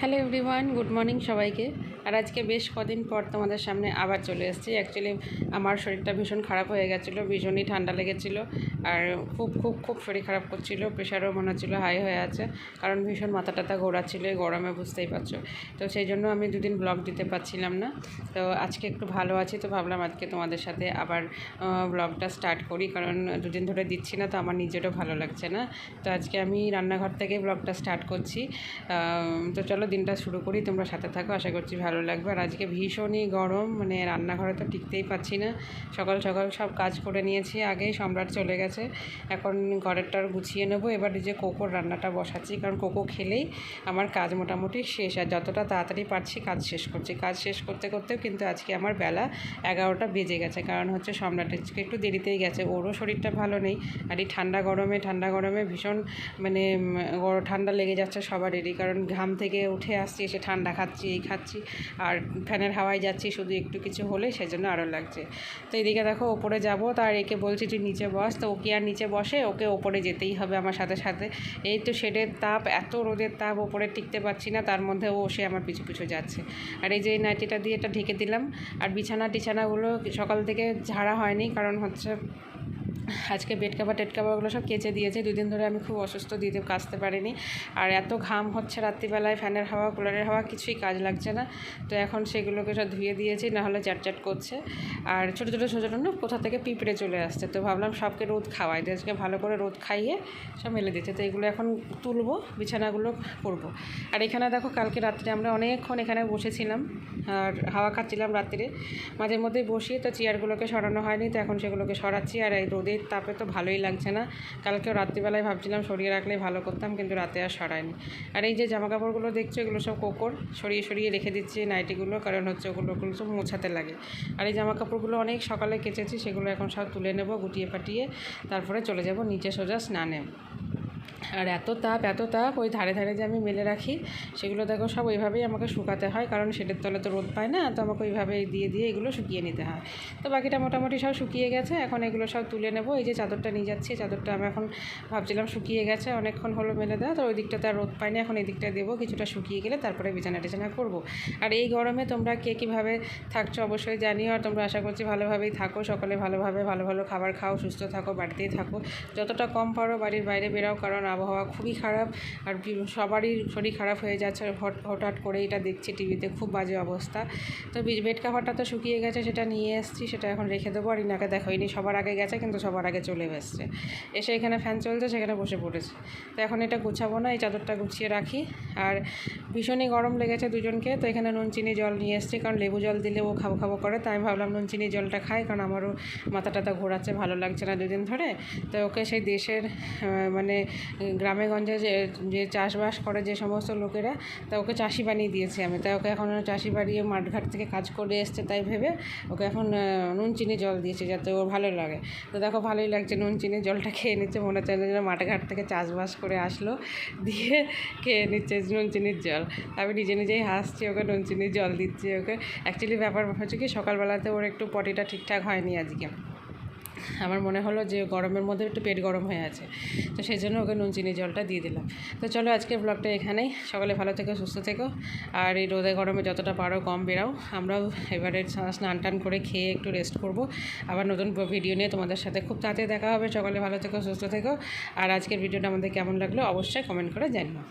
Hello everyone, good morning সবাইকে। আর আজকে বেশ কদিন পর তোমাদের সামনে আবার চলে এসেছি। অ্যাকচুয়ালি আমার শরীরটা ভীষণ খারাপ হয়ে গেছিল, ভীষণই ঠান্ডা লেগেছিলো আর খুব খুব খুব শরীর খারাপ করছিল, প্রেশারও মনে হচ্ছিল হাই হয়ে আছে, কারণ ভীষণ মাথা টাথা ঘোরাচ্ছিল গরমে বুঝতেই পারছ। তো সেই জন্য আমি দুদিন ব্লগ দিতে পারছিলাম না। তো আজকে একটু ভালো আছি, তো ভাবলাম আজকে তোমাদের সাথে আবার ব্লগটা স্টার্ট করি, কারণ দুদিন ধরে দিচ্ছি না, তো আমার নিজেরও ভালো লাগছে না। তো আজকে আমি রান্নাঘর থেকে ব্লগটা স্টার্ট করছি। তো চলো দিনটা শুরু করি, তোমরা সাথে থাকো, আশা করছি ভালো লাগবে। আর আজকে ভীষণই গরম মানে রান্নাঘরে তো টিকতেই পাচ্ছি না। সকাল সকাল সব কাজ করে নিয়েছি, আগেই সম্রাট চলে গেছে। এখন ঘরেরটার গুছিয়ে নেব। এবার যে কোকোর রান্নাটা বসাচ্ছি, কারণ কোকো খেলেই আমার কাজ মোটামুটি শেষ। আর যতটা তাড়াতাড়ি পারছি কাজ শেষ করছি। কাজ শেষ করতে করতেও কিন্তু আজকে আমার বেলা এগারোটা বেজে গেছে। কারণ হচ্ছে সম্রাটের একটু দেরিতেই গেছে, ওরও শরীরটা ভালো নেই। আর এই ঠান্ডা গরমে ঠান্ডা গরমে ভীষণ মানে ঠান্ডা লেগে যাচ্ছে সবারই কারণ ঘাম থেকে উঠে আসছি, এসে ঠান্ডা খাচ্ছি, এই খাচ্ছি, আর ফ্যানের হাওয়ায় যাচ্ছি, শুধু একটু কিছু হলে সেজন্য আরও লাগছে। তো এদিকে দেখো, ওপরে যাব, তার একে বলছি, তুই নিচে বস। তো ওকে আর নিচে বসে? ওকে ওপরে যেতেই হবে আমার সাথে সাথে। এই তো শেডের তাপ, এত রোদের তাপ, ওপরে টিকতে পারছি না, তার মধ্যে ও সে আমার পিছু পিছু যাচ্ছে। আর এই যে এই নাইটিটা দিয়ে এটা ঢেকে দিলাম, আর বিছানা টিছানাগুলো সকাল থেকে ঝাড়া হয়নি, কারণ হচ্ছে আজকে বেড কাভার, টেড কাভারগুলো সব কেচে দিয়েছে। দুদিন ধরে আমি খুব অসুস্থ দিতে কাচতে পারিনি। আর এত ঘাম হচ্ছে রাত্রিবেলায়, ফ্যানের হাওয়া, কুলারের হাওয়া, কিছুই কাজ লাগছে না। তো এখন সেগুলোকে সব ধুয়ে দিয়েছি নাহলে চ্যাটচ্যাট করছে। আর ছোটো ছোটো ছোটো ছোটো কোথা থেকে পিঁপড়ে চলে আসছে? তো ভাবলাম সবকে রোদ খাওয়াই দিয়ে আজকে ভালো করে রোদ খাইয়ে সব মেলে দিচ্ছে তো এগুলো এখন তুলবো, বিছানাগুলো করব। আর এখানে দেখো কালকে রাত্রে আমরা অনেকক্ষণ এখানে বসেছিলাম। আর হাওয়া খাচ্ছিলাম রাত্রে। মাঝে মধ্যেই বসিয়ে তো চেয়ারগুলোকে সরানো হয়নি, তো এখন সেগুলোকে সরাচ্ছি। আর এই রোদের তাপে তো ভালোই লাগছে না। কালকেও রাত্রিবেলায় ভাবছিলাম সরিয়ে রাখলেই ভালো করতাম, কিন্তু রাতে আর সরায়নি। আর এই যে জামা কাপড়গুলো দেখছ, এগুলো সব কোকর, সরিয়ে সরিয়ে রেখে দিচ্ছি নাইটিগুলো, কারণ হচ্ছে ওগুলো ওগুলো সব মোছাতে লাগে। আর এই জামা কাপড়গুলো অনেক সকালে কেচেছি, সেগুলো এখন সব তুলে নেব গুটিয়ে পাটিয়ে তারপরে চলে যাব নিচে সোজা স্নানে। আর এত তাপ এত তাপ, ওই ধারে ধারে যে আমি মেলে রাখি, সেগুলো দেখো সব ওইভাবেই আমাকে শুকাতে হয়, কারণ সেটার তলে তো রোদ পায় না, তো আমাকে ওইভাবেই দিয়ে দিয়ে এগুলো শুকিয়ে নিতে হয়। তো বাকিটা মোটামুটি সব শুকিয়ে গেছে, এখন এগুলো সব তুলে নেব। এই যে চাদরটা নিয়ে যাচ্ছি, চাদরটা আমি এখন ভাবছিলাম শুকিয়ে গেছে, অনেকক্ষণ হলো মেলে দেওয়া, তো ওই দিকটাতে আর রোদ পায়নি, এখন এই দিকটা দেবো, কিছুটা শুকিয়ে গেলে তারপরে বিছানা টিছানা করব। আর এই গরমে তোমরা কে কীভাবে থাকছো অবশ্যই জানিও, আর তোমরা আশা করছি ভালোভাবেই থাকো, সকলে ভালোভাবে ভালো ভালো খাবার খাও, সুস্থ থাকো, বাড়িতেই থাকো। যতটা কম পারো বাড়ির বাইরে বেরাও কারণ আবহাওয়া খুবই খারাপ আর সবারই শরীর খারাপ হয়ে যাচ্ছে। হঠাৎ করে এটা দেখছি টিভিতে, খুব বাজে অবস্থা। তো বেড কাভারটা তো শুকিয়ে গেছে, সেটা নিয়ে এসেছি, সেটা এখন রেখে দেবো। আর ইনাকে দেখো ইনি সবার আগে গেছে, কিন্তু সবার আগে চলে এসছে। এসে এখানে ফ্যান চলছে, সেখানে বসে পড়েছে। তো এখন এটা গুছাবো না, এই চাদরটা গুছিয়ে রাখি। আর ভীষণই গরম লেগেছে দুজনকে, তো এখানে নুন চিনি জল নিয়ে এসেছি, কারণ লেবু জল দিলে ও খাব খাব করে, তাই আমি ভাবলাম নুন চিনি জলটা খাই, কারণ আমারও মাথা টাথা ঘোরাচ্ছে, ভালো লাগছে না দুদিন ধরে। তো ওকে সেই দেশের মানে গ্রামে গঞ্জে যে যে চাষবাস করে যে সমস্ত লোকেরা, তা ওকে চাষি বানিয়ে দিয়েছি আমি তাই ওকে এখন চাষি বাড়িয়ে মাঠঘাট থেকে কাজ করে এসছে, তাই ভেবে ওকে এখন নুন চিনি জল দিয়েছি, যাতে ওর ভালো লাগে। তো দেখো ভালোই লাগছে নুন চিনি জলটা খেয়ে নিচ্ছে, মনে হচ্ছে যেন মাঠঘাট থেকে চাষবাস করে আসলো, দিয়ে খেয়ে নিচ্ছে নুন চিনির জল। আমি নিজে নিজেই হাসছি ওকে নুন চিনির জল দিচ্ছি ওকে। অ্যাকচুয়ালি ব্যাপার হচ্ছে কি, সকালবেলাতে ওর একটু পটিটা ঠিকঠাক হয়নি আজকে। আমার মনে হলো যে গরমের মধ্যে একটু পেট গরম হয়ে আছে। তো সেই জন্য ওকে নুন চিনি জলটা দিয়ে দিলাম। তো চলো আজকের ব্লগটা এখানেই। সকালে ভালো থেকো, সুস্থ থেকো। আর এই রোদে গরমে যতটা পারো কম বেরাও আমরাও এবারে স্নান টান করে খেয়ে একটু রেস্ট করব। আবার নতুন ভিডিও নিয়ে তোমাদের সাথে খুব তাড়াতাড়ি দেখা হবে। সকালে ভালো থেকো, সুস্থ থেকো। আর আজকের ভিডিওটা আমাদের কেমন লাগল অবশ্যই কমেন্ট করে জানিও।